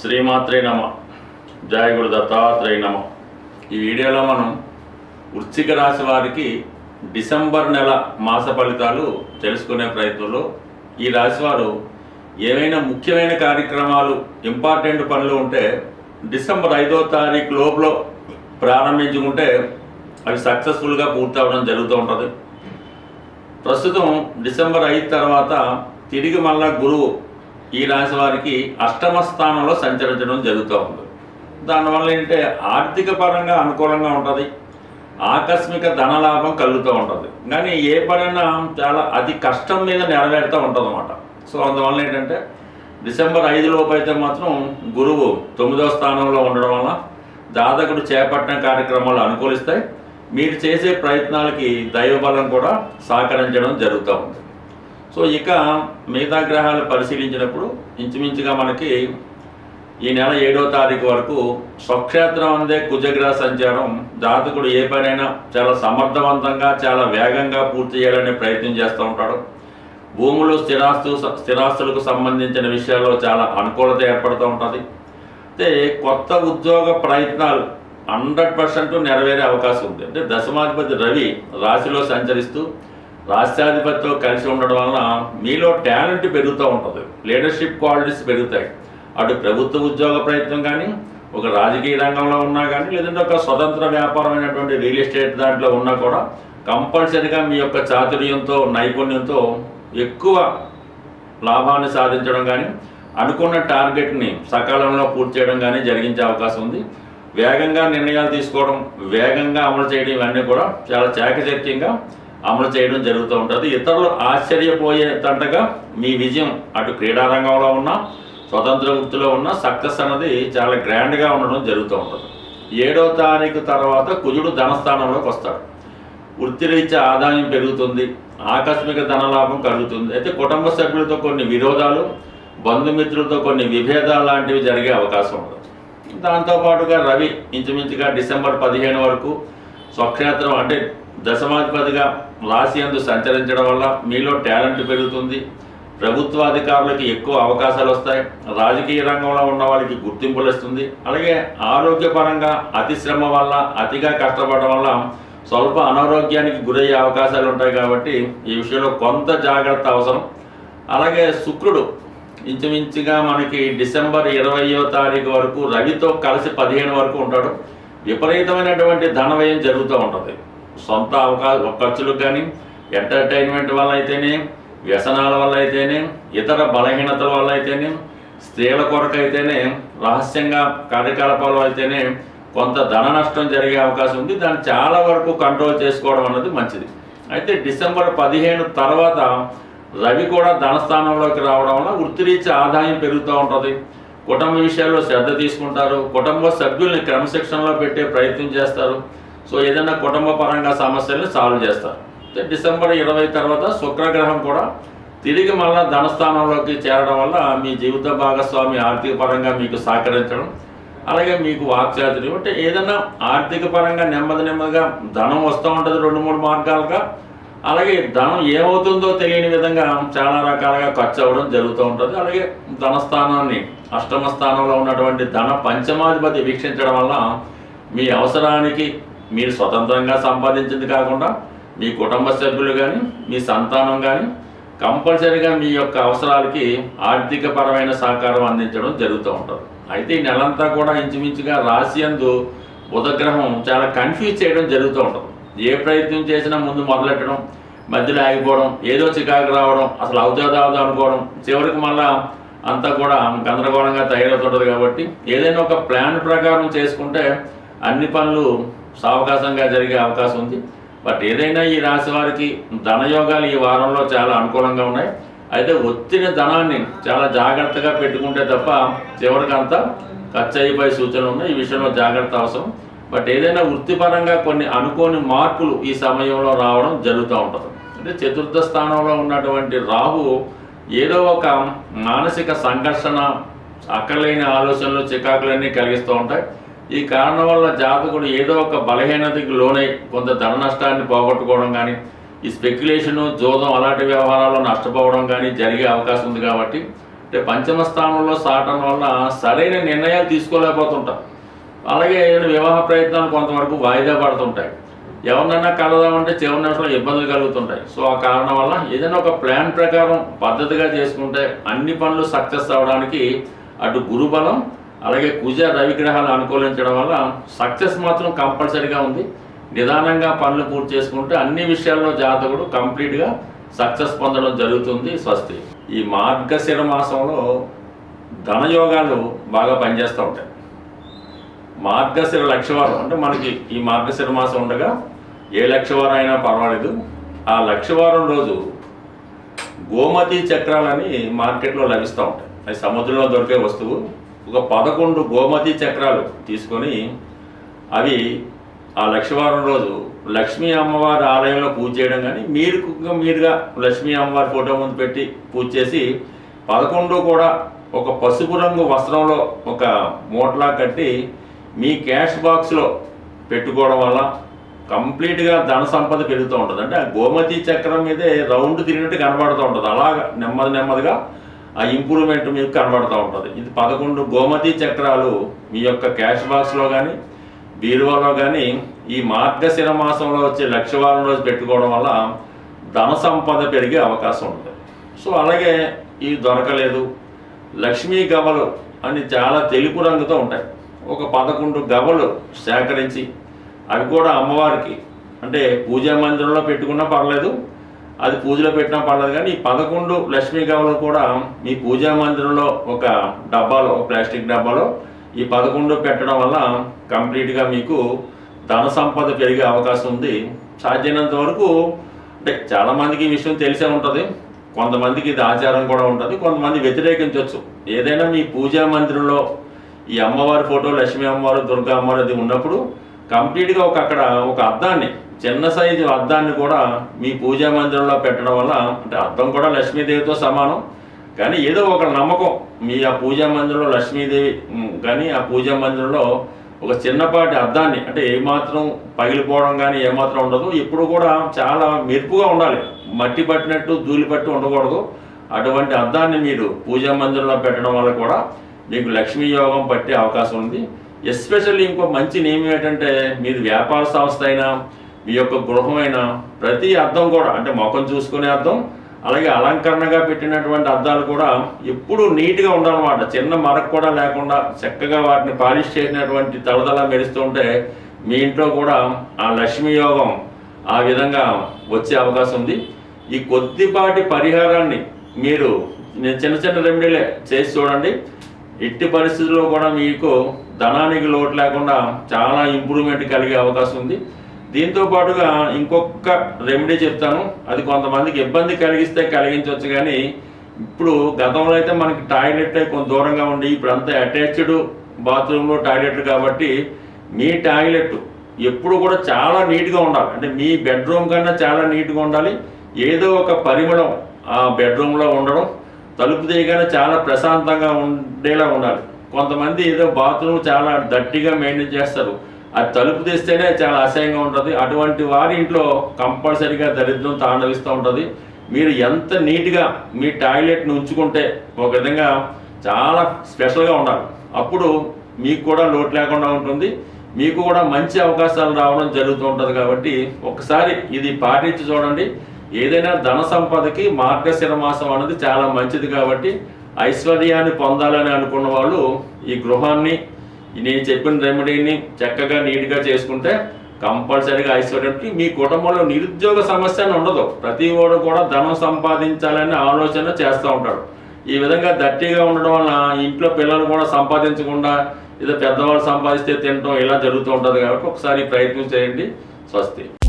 శ్రీమాత్రే నమ. జయ గురు దత్తాత్రేయ నమ. ఈ వీడియోలో మనం వృశ్చిక రాశి వారికి డిసెంబర్ నెల మాస ఫలితాలు తెలుసుకునే ప్రయత్నంలో ఈ రాశి వారు ఏవైనా ముఖ్యమైన కార్యక్రమాలు ఇంపార్టెంట్ పనులు ఉంటే డిసెంబర్ ఐదో తారీఖు లోపల ప్రారంభించుకుంటే అవి సక్సెస్ఫుల్గా పూర్తి అవ్వడం జరుగుతూ ఉంటుంది. ప్రస్తుతం డిసెంబర్ ఐదు తర్వాత తిరిగి మళ్ళా గురువు ఈ రాశి వారికి అష్టమ స్థానంలో సంచరించడం జరుగుతూ ఉంది. దానివల్ల ఏంటంటే ఆర్థిక పరంగా అనుకూలంగా ఉంటుంది. ఆకస్మిక ధనలాభం కలుగుతూ ఉంటుంది. కానీ ఏ పనైనా చాలా అతి కష్టం మీద నెరవేరుతూ ఉంటుంది అనమాట సో అందువల్ల ఏంటంటే డిసెంబర్ ఐదు లోపు అయితే మాత్రం గురువు తొమ్మిదవ స్థానంలో ఉండడం వల్ల జాతకుడు చేపట్టిన కార్యక్రమాలు అనుకూలిస్తాయి. మీరు చేసే ప్రయత్నాలకి దైవబలం కూడా సహకరించడం జరుగుతూ ఉంది. సో ఇక మిగతా గ్రహాలు పరిశీలించినప్పుడు ఇంచుమించుగా మనకి ఈ నెల ఏడో తారీఖు వరకు స్వక్షేత్రం అందే కుజగ్రహ సంచారం. జాతకుడు ఏ పనైనా చాలా సమర్థవంతంగా చాలా వేగంగా పూర్తి చేయాలనే ప్రయత్నం చేస్తూ ఉంటాడు. భూములు స్థిరాస్తు స్థిరాస్తులకు సంబంధించిన విషయాల్లో చాలా అనుకూలత ఏర్పడుతూ ఉంటుంది. అయితే కొత్త ఉద్యోగ ప్రయత్నాలు హండ్రెడ్ పర్సెంట్ నెరవేరే అవకాశం ఉంది. అంటే దశమాధిపతి రవి రాశిలో సంచరిస్తూ రాష్ట్రాధిపతితో కలిసి ఉండడం వలన మీలో టాలెంట్ పెరుగుతూ ఉంటుంది. లీడర్షిప్ క్వాలిటీస్ పెరుగుతాయి. అటు ప్రభుత్వ ఉద్యోగ ప్రయత్నం కానీ ఒక రాజకీయ రంగంలో ఉన్నా కానీ లేదంటే ఒక స్వతంత్ర వ్యాపారమైనటువంటి రియల్ ఎస్టేట్ దాంట్లో ఉన్నా కూడా కంపల్సరిగా మీ యొక్క చాతుర్యంతో నైపుణ్యంతో ఎక్కువ లాభాన్ని సాధించడం కానీ అనుకున్న టార్గెట్ని సకాలంలో పూర్తి చేయడం కానీ జరిగించే అవకాశం ఉంది. వేగంగా నిర్ణయాలు తీసుకోవడం వేగంగా అమలు చేయడం ఇవన్నీ కూడా చాలా చాకచక్యంగా అమలు చేయడం జరుగుతూ ఉంటుంది. ఇతరులు ఆశ్చర్యపోయేటట్టుగా మీ విజయం అటు క్రీడారంగంలో ఉన్న ఉన్నా స్వతంత్ర వృత్తిలో ఉన్న సక్సెస్ అన్నది చాలా గ్రాండ్గా ఉండడం జరుగుతూ ఉంటుంది. ఏడో తారీఖు తర్వాత కుజుడు ధనస్థానంలోకి వస్తాడు. వృత్తిరీత్యా ఆదాయం పెరుగుతుంది ఆకస్మిక ధనలాభం కలుగుతుంది. అయితే కుటుంబ సభ్యులతో కొన్ని విరోధాలు బంధుమిత్రులతో కొన్ని విభేదాలు లాంటివి జరిగే అవకాశం ఉంటుంది దాంతోపాటుగా రవి ఇంచుమించుగా డిసెంబర్ పదిహేను వరకు స్వక్షేత్రం అంటే దశమాధిపతిగా రాశి అందు సంచరించడం వల్ల మీలో టాలెంట్ పెరుగుతుంది. ప్రభుత్వ అధికారులకి ఎక్కువ అవకాశాలు వస్తాయి. రాజకీయ రంగంలో ఉన్న వాళ్ళకి గుర్తింపులు ఇస్తుంది అలాగే ఆరోగ్యపరంగా అతి శ్రమ వల్ల అతిగా కష్టపడడం వల్ల స్వల్ప అనారోగ్యానికి గురయ్యే అవకాశాలు ఉంటాయి కాబట్టి ఈ విషయంలో కొంత జాగ్రత్త అవసరం. అలాగే శుక్రుడు ఇంచుమించుగా మనకి డిసెంబర్ ఇరవయో తారీఖు వరకు రవితో కలిసి పదిహేను వరకు ఉంటాడు. విపరీతమైనటువంటి ధనవ్యయం జరుగుతూ ఉంటుంది. సొంత అవకాశ ఖర్చులకు కానీ ఎంటర్టైన్మెంట్ వల్ల అయితేనే వ్యసనాల వల్ల అయితేనే ఇతర బలహీనతల వల్ల అయితేనే స్త్రీల కొరకు అయితేనే రహస్యంగా కార్యకలాపాలు అయితేనే కొంత ధన నష్టం జరిగే అవకాశం ఉంది. దాన్ని చాలా వరకు కంట్రోల్ చేసుకోవడం అన్నది మంచిది. అయితే డిసెంబర్ పదిహేను తర్వాత రవి కూడా ధనస్థానంలోకి రావడం వల్ల వృత్తిరీత్యా ఆదాయం పెరుగుతూ ఉంటుంది. కుటుంబ విషయాల్లో శ్రద్ధ తీసుకుంటారు. కుటుంబ సభ్యుల్ని క్రమశిక్షణలో పెట్టే ప్రయత్నం చేస్తారు. సో ఏదైనా కుటుంబ పరంగా సమస్యల్ని సాల్వ్ చేస్తారు. డిసెంబర్ ఇరవై తర్వాత శుక్రగ్రహం కూడా తిరిగి మళ్ళా ధనస్థానంలోకి చేరడం వల్ల మీ జీవిత భాగస్వామి ఆర్థిక పరంగా మీకు సహకరించడం అలాగే మీకు వాక్చాతుర్యం అంటే ఏదైనా ఆర్థిక పరంగా నెమ్మది నెమ్మదిగా ధనం వస్తూ ఉంటుంది రెండు మూడు మార్గాలుగా. అలాగే ధనం ఏమవుతుందో తెలియని విధంగా చాలా రకాలుగా ఖర్చు అవ్వడం జరుగుతూ ఉంటుంది. అలాగే ధనస్థానాన్ని అష్టమ స్థానంలో ఉన్నటువంటి ధన పంచమాధిపతి వీక్షించడం వల్ల మీ అవసరానికి మీరు స్వతంత్రంగా సంపాదించింది కాకుండా మీ కుటుంబ సభ్యులు కానీ మీ సంతానం కానీ కంపల్సరీగా మీ యొక్క అవసరాలకి ఆర్థిక పరమైన సహకారం అందించడం జరుగుతూ ఉంటుంది. అయితే ఈ నెలంతా కూడా ఇంచుమించుగా రాశి అందు బుధగ్రహం చాలా కన్ఫ్యూజ్ చేయడం జరుగుతూ ఉంటుంది. ఏ ప్రయత్నం చేసినా ముందు మొదలెట్టడం మధ్యలో ఆగిపోవడం ఏదో చికాకు రావడం అసలు అవుతుందా అవుతా అనుకోవడం చివరికి మళ్ళా అంతా కూడా గందరగోళంగా తయారవుతుంటుంది కాబట్టి ఏదైనా ఒక ప్లాన్ ప్రకారం చేసుకుంటే అన్ని పనులు సావకాశంగా జరిగే అవకాశం ఉంది. బట్ ఏదైనా ఈ రాశి వారికి ధనయోగాలు ఈ వారంలో చాలా అనుకూలంగా ఉన్నాయి. అయితే వచ్చిన ధనాన్ని చాలా జాగ్రత్తగా పెట్టుకుంటే తప్ప చివరికి అంతా ఖర్చు అయిపోయే సూచనలు ఉన్నాయి. ఈ విషయంలో జాగ్రత్త అవసరం. బట్ ఏదైనా వృత్తిపరంగా కొన్ని అనుకోని మార్పులు ఈ సమయంలో రావడం జరుగుతూ ఉంటుంది. అంటే చతుర్థ స్థానంలో ఉన్నటువంటి రాహు ఏదో ఒక మానసిక సంఘర్షణ అక్కర్లేని ఆలోచనలు చికాకులన్నీ కలిగిస్తూ ఉంటాయి. ఈ కారణం వల్ల జాతకుడు ఏదో ఒక బలహీనతకి లోనై కొంత ధన నష్టాన్ని పోగొట్టుకోవడం కానీ ఈ స్పెక్యులేషను జోదం అలాంటి వ్యవహారాల్లో నష్టపోవడం కానీ జరిగే అవకాశం ఉంది కాబట్టి అంటే పంచమ స్థానంలో సాటం వల్ల సరైన నిర్ణయాలు తీసుకోలేకపోతుంటాం. అలాగే ఏదైనా వివాహ ప్రయత్నాలు కొంతవరకు వాయిదా పడుతుంటాయి. ఎవరినైనా కలదామంటే చివరి నిమిషంలో ఇబ్బందులు కలుగుతుంటాయి. సో ఆ కారణం వల్ల ఏదైనా ఒక ప్లాన్ ప్రకారం పద్ధతిగా చేసుకుంటే అన్ని పనులు సక్సెస్ అవ్వడానికి అటు గురుబలం అలాగే కుజ రవిగ్రహాలు అనుకూలించడం వల్ల సక్సెస్ మాత్రం కంపల్సరీగా ఉంది. నిదానంగా పనులు పూర్తి చేసుకుంటే అన్ని విషయాల్లో జాతకుడు కంప్లీట్గా సక్సెస్ పొందడం జరుగుతుంది స్వస్తి. ఈ మార్గశిర మాసంలో ధనయోగాలు బాగా పనిచేస్తూ ఉంటాయి. మార్గశిర లక్షవారం అంటే మనకి ఈ మార్గశిర మాసం ఉండగా ఏ లక్షవారం అయినా పర్వాలేదు. ఆ లక్షవారం రోజు గోమతి చక్రాలని మార్కెట్లో లభిస్తూ ఉంటాయి. అది సముద్రంలో దొరికే వస్తువు. ఒక పదకొండు గోమతి చక్రాలు తీసుకొని అవి ఆ లక్షవారం రోజు లక్ష్మీ అమ్మవారి ఆలయంలో పూజ చేయడం కానీ మీరు మీరుగా లక్ష్మీ అమ్మవారి ఫోటో ముందు పెట్టి పూజ చేసి పదకొండు కూడా ఒక పసుపు రంగు వస్త్రంలో ఒక మూటలా కట్టి మీ క్యాష్ బాక్స్లో పెట్టుకోవడం వల్ల కంప్లీట్గా ధన సంపద పెరుగుతూ ఉంటుంది. అంటే ఆ గోమతి చక్రం మీదే రౌండ్ తిరిగినట్టు కనబడుతూ ఉంటుంది. అలాగా నెమ్మది నెమ్మదిగా ఆ ఇంప్రూవ్మెంట్ మీకు కనబడుతూ ఉంటుంది. ఇది పదకొండు గోమతి చక్రాలు మీ యొక్క క్యాష్ బాక్స్లో కానీ బీరువాలో కానీ ఈ మార్గశిర మాసంలో వచ్చే లక్షవారం రోజు పెట్టుకోవడం వల్ల ధన సంపద పెరిగే అవకాశం ఉంటుంది. సో అలాగే ఇవి దొరకలేదు లక్ష్మీ గవలు అని చాలా తెలుపు రంగుతో ఉంటాయి. ఒక పదకొండు గవలు సేకరించి అవి కూడా అమ్మవారికి అంటే పూజా మందిరంలో పెట్టుకున్నా పర్లేదు అది పూజలో పెట్టినా పడలేదు కానీ ఈ పదకొండు లక్ష్మీ గవలు కూడా మీ పూజా మందిరంలో ఒక డబ్బాలో ఒక ప్లాస్టిక్ డబ్బాలో ఈ పదకొండు పెట్టడం వల్ల కంప్లీట్గా మీకు ధన సంపద పెరిగే అవకాశం ఉంది. సాధ్యమైనంత వరకు అంటే చాలామందికి ఈ విషయం తెలిసే ఉంటుంది. కొంతమందికి ఇది ఆచారం కూడా ఉంటుంది. కొంతమంది వ్యతిరేకించవచ్చు ఏదైనా మీ పూజా మందిరంలో ఈ అమ్మవారి ఫోటో లక్ష్మీ అమ్మవారు దుర్గా అమ్మవారు అది ఉన్నప్పుడు కంప్లీట్గా ఒక అక్కడ ఒక అద్దాన్ని చిన్న సైజు అద్దాన్ని కూడా మీ పూజా మందిరంలో పెట్టడం వల్ల అంటే అద్దం కూడా లక్ష్మీదేవితో సమానం. కానీ ఏదో ఒక నమ్మకం మీ ఆ పూజా మందిరంలో లక్ష్మీదేవి కానీ ఆ పూజా మందిరంలో ఒక చిన్నపాటి అద్దాన్ని అంటే ఏమాత్రం పగిలిపోవడం కానీ ఏమాత్రం ఉండదు. ఇప్పుడు కూడా చాలా మెరుపుగా ఉండాలి. మట్టి పట్టినట్టు ధూళి పట్టి ఉండకూడదు. అటువంటి అద్దాన్ని మీరు పూజా మందిరంలో పెట్టడం వల్ల కూడా మీకు లక్ష్మీ యోగం పట్టే అవకాశం ఉంది. ఎస్పెషల్లీ ఇంకో మంచి నియమం ఏంటంటే మీది వ్యాపార సంస్థ అయినా మీ యొక్క గృహమైనా ప్రతి అర్థం కూడా అంటే ముఖం చూసుకునే అర్థం అలాగే అలంకరణగా పెట్టినటువంటి అద్దాలు కూడా ఎప్పుడూ నీట్గా ఉండాలన్నమాట. చిన్న మరక కూడా లేకుండా చక్కగా వాటిని పాలిష్ చేసినటువంటి తలదల మెరుస్తూ ఉంటే మీ ఇంట్లో కూడా ఆ లక్ష్మీ యోగం ఆ విధంగా వచ్చే అవకాశం ఉంది. ఈ కొద్దిపాటి పరిహారాన్ని మీరు నేను చిన్న చిన్న రెమెడీలే చేసి చూడండి. ఎట్టి పరిస్థితుల్లో కూడా మీకు ధనానికి లోటు లేకుండా చాలా ఇంప్రూవ్మెంట్ కలిగే అవకాశం ఉంది. దీంతో పాటుగా ఇంకొక రెమెడీ చెప్తాను. అది కొంతమందికి ఇబ్బంది కలిగిస్తే కలిగించవచ్చు కానీ ఇప్పుడు గతంలో అయితే మనకి టాయిలెట్ కొంత దూరంగా ఉండి ఇప్పుడు అంతా అటాచ్డ్ బాత్రూంలో టాయిలెట్ కాబట్టి మీ టాయిలెట్ ఎప్పుడు కూడా చాలా నీట్గా ఉండాలి. అంటే మీ బెడ్రూమ్ కన్నా చాలా నీట్గా ఉండాలి. ఏదో ఒక పరిమళం ఆ బెడ్రూమ్లో ఉండడం తలుపు తీయగానే చాలా ప్రశాంతంగా ఉండేలా ఉండాలి. కొంతమంది ఏదో బాత్రూమ్ చాలా దట్టిగా మెయింటైన్ చేస్తారు. అది తలుపు తీస్తేనే చాలా అసహ్యంగా ఉంటుంది. అటువంటి వారి ఇంట్లో కంపల్సరీగా దరిద్రం తాండవిస్తూ ఉంటుంది. మీరు ఎంత నీట్గా మీ టాయిలెట్ను ఉంచుకుంటే ఒక విధంగా చాలా స్పెషల్గా ఉండాలి. అప్పుడు మీకు కూడా లోటు లేకుండా ఉంటుంది. మీకు కూడా మంచి అవకాశాలు రావడం జరుగుతూ ఉంటుంది కాబట్టి ఒకసారి ఇది పాటించి చూడండి. ఏదైనా ధన సంపదకి మార్గశిర మాసం అనేది చాలా మంచిది కాబట్టి ఐశ్వర్యాన్ని పొందాలని అనుకున్న వాళ్ళు ఈ గృహాన్ని నేను చెప్పిన రెమెడీని చక్కగా నీట్గా చేసుకుంటే కంపల్సరీగా ఐశ్వర్యానికి మీ కుటుంబంలో నిరుద్యోగ సమస్య ఉండదు. ప్రతి వాడు కూడా ధనం సంపాదించాలనే ఆలోచన చేస్తూ ఉంటాడు. ఈ విధంగా దట్టిగా ఉండడం వల్ల ఇంట్లో పిల్లలు కూడా సంపాదించకుండా ఏదో పెద్దవాళ్ళు సంపాదిస్తే తినడం ఇలా జరుగుతూ ఉంటుంది కాబట్టి ఒకసారి ప్రయత్నం చేయండి. స్వస్తి.